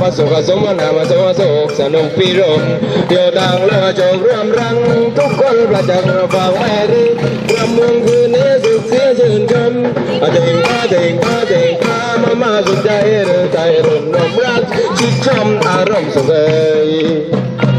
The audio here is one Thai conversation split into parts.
พระสุขสมนามาสวสุขสนุกพิรมเดียวดังเลือโจกรวมรัง ทุกคนประจักษ์ฟังไม่รีกระมวงคืนนี้สุขเสียชื่นชมเด้งป้าเด้งป้าเด้งป้ามามาสุดใจเรือใจรุ่นรมรักชิดชมอารมณ์สุขเอย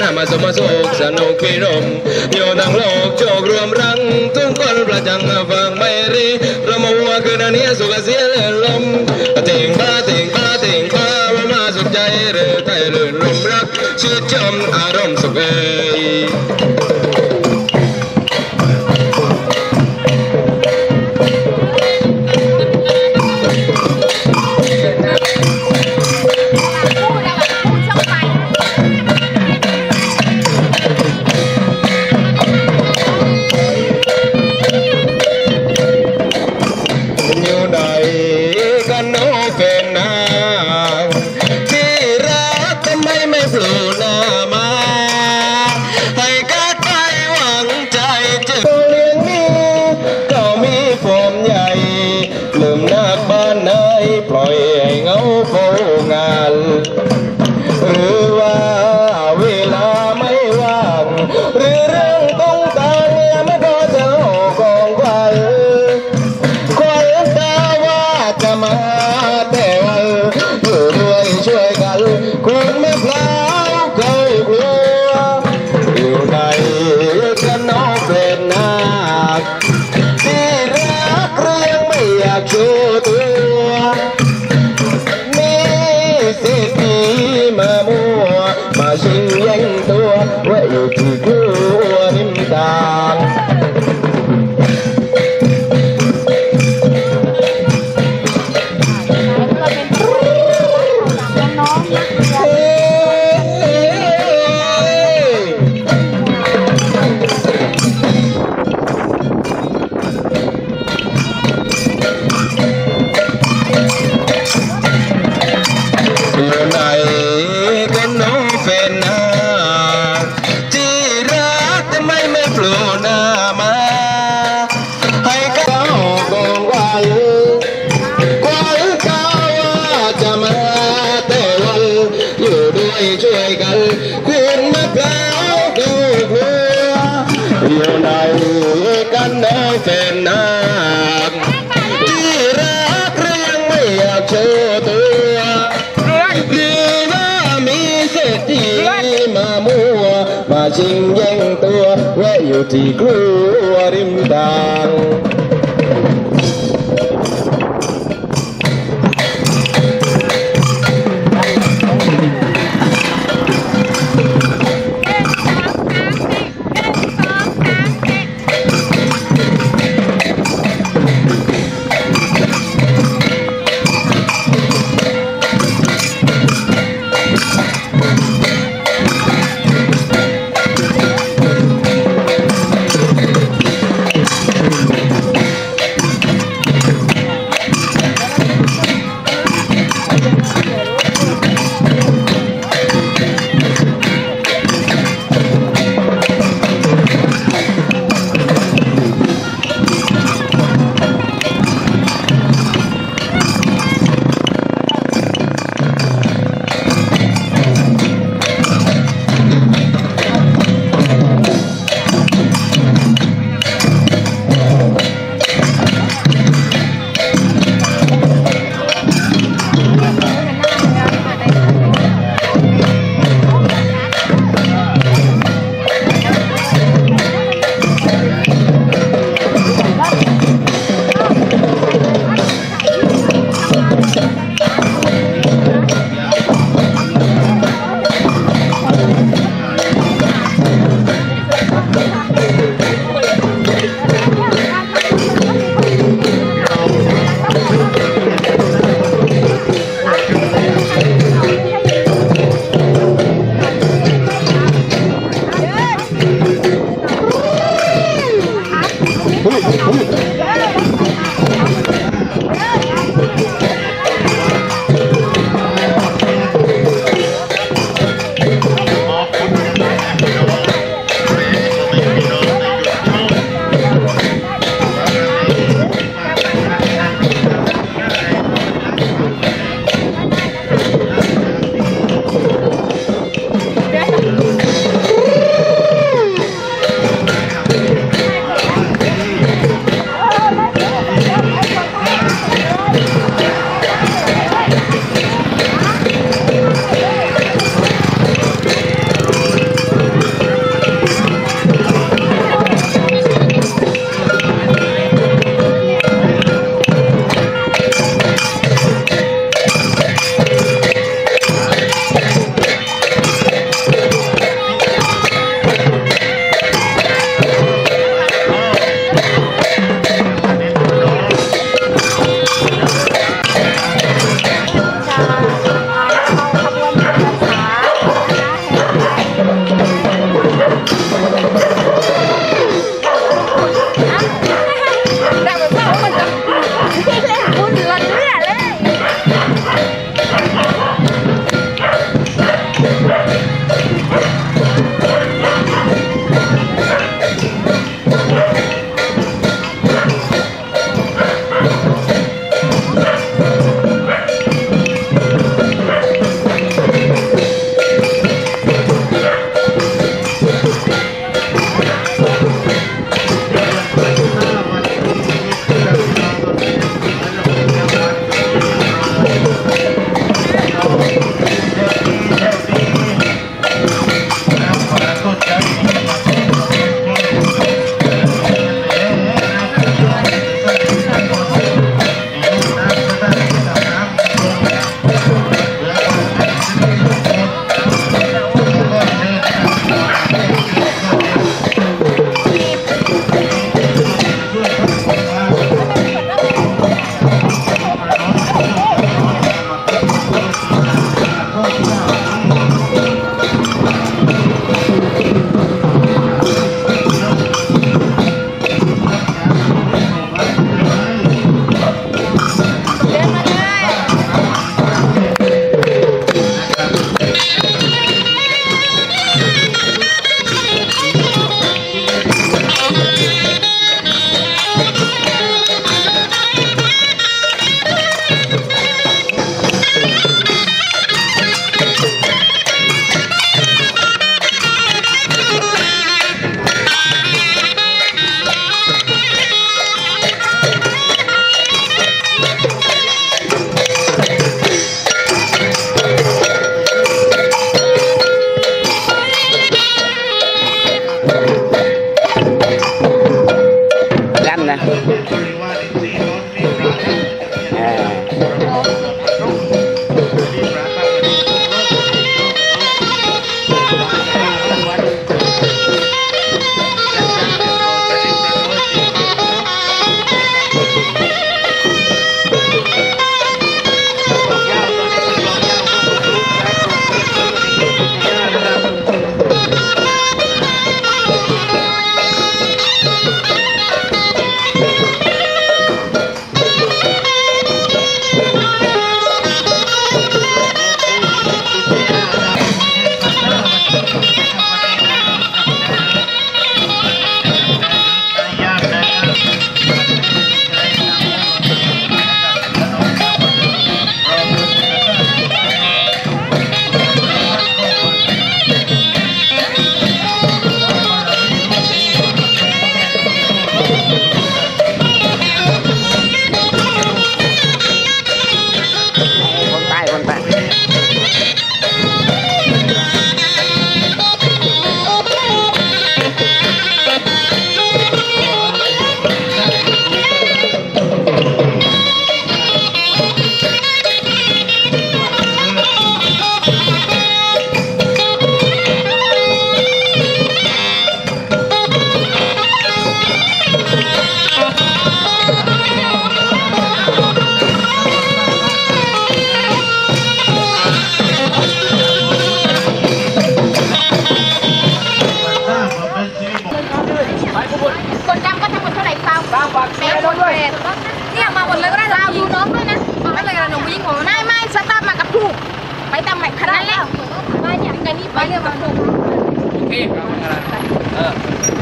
นามาสมสุขสนุกพิรมโยทังโลกโชครวมรังทุกคนประจังฟังไม่รีเระมวัวคืนอันนี้สุขเสียเลื่อนลมเต่งบ้าเต่งบ้าเต่งบ้ามามาสุขใจเรือไทยเลื่อนลมรักชื่นชมอารมณ์ ไแวะอ